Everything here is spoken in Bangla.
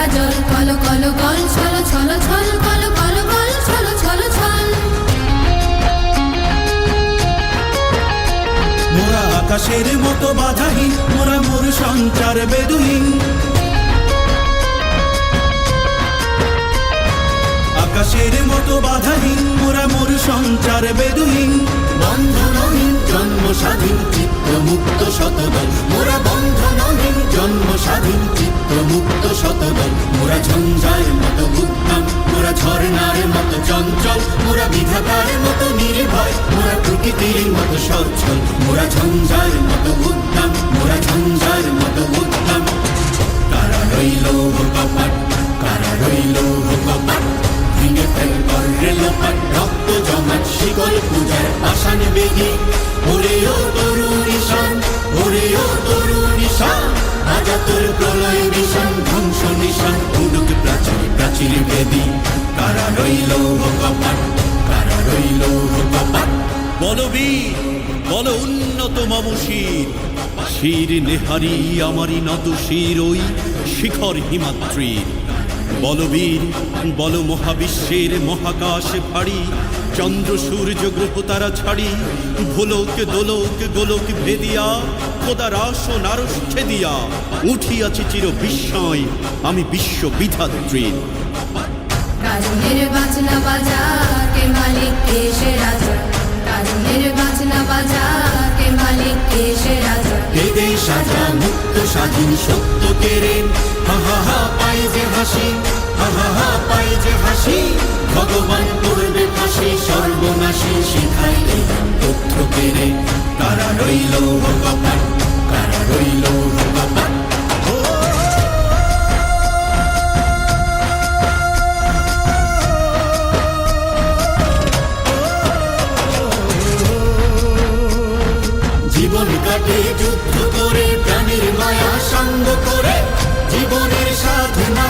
ঝরা জল, কল কল কল কল, ছল ছল ছল। মোরা আকাশের মতো বাধাহীন, মোরা মোর সঞ্চার বেদুহীন। আকাশের মতো বাধাহীন, মোরা মোর ঝঞ্ঝার মতো উদ্যম মোরা ঝর্ণার মতো চঞ্চল, মোরা বিধাতার মতো নির্ভয়, মোরা প্রকৃতির মতো সচ্ছল, মোরা ঝঞ্ঝার মতো উদ্যম মোরা ঝঞ্ঝার মতো উদ্যম কারা রইল কপাট, কারা রইল কপাট, ভেঙে ফেল করলে লোপাট, রক্ত জমাট শিকল, পূজার পাষাণ বেদি বলবীর, বল উন্নত শির শির ওই শিখর বল মহাবিশ্বের মহাকাশ ভারী। চন্দ্র, সূর্য, গ্রহ তারা ছাড়ি। ভোলক, দোলক, গোলক ভেদিয়া, খোদা রাস ও নারস ছেদিয়া। উঠিয়াছি চির বিস্ময়, আমি বিশ্ব বিধাত্রীর কাজনের বাজনা বাজা, কে মালিক, কে সে রাজা? কাজনের বাজনা বাজা, কে মালিক, কে সে রাজা? বেদে সাজা, মুক্ত, স্বাধীন, সত্য কেড়ে? হা হা হা পাই যে হাসি, হা হা পাই যে হাসি। ভগবান করবে ফাঁসি, সর্বনাশী শিখাই এই তথ্য কেড়ে। কারা রইল কপাট কারা রইল মাঠে যুদ্ধ করে প্রাণের মায়া সাঙ্গ করে জীবনের সাধনা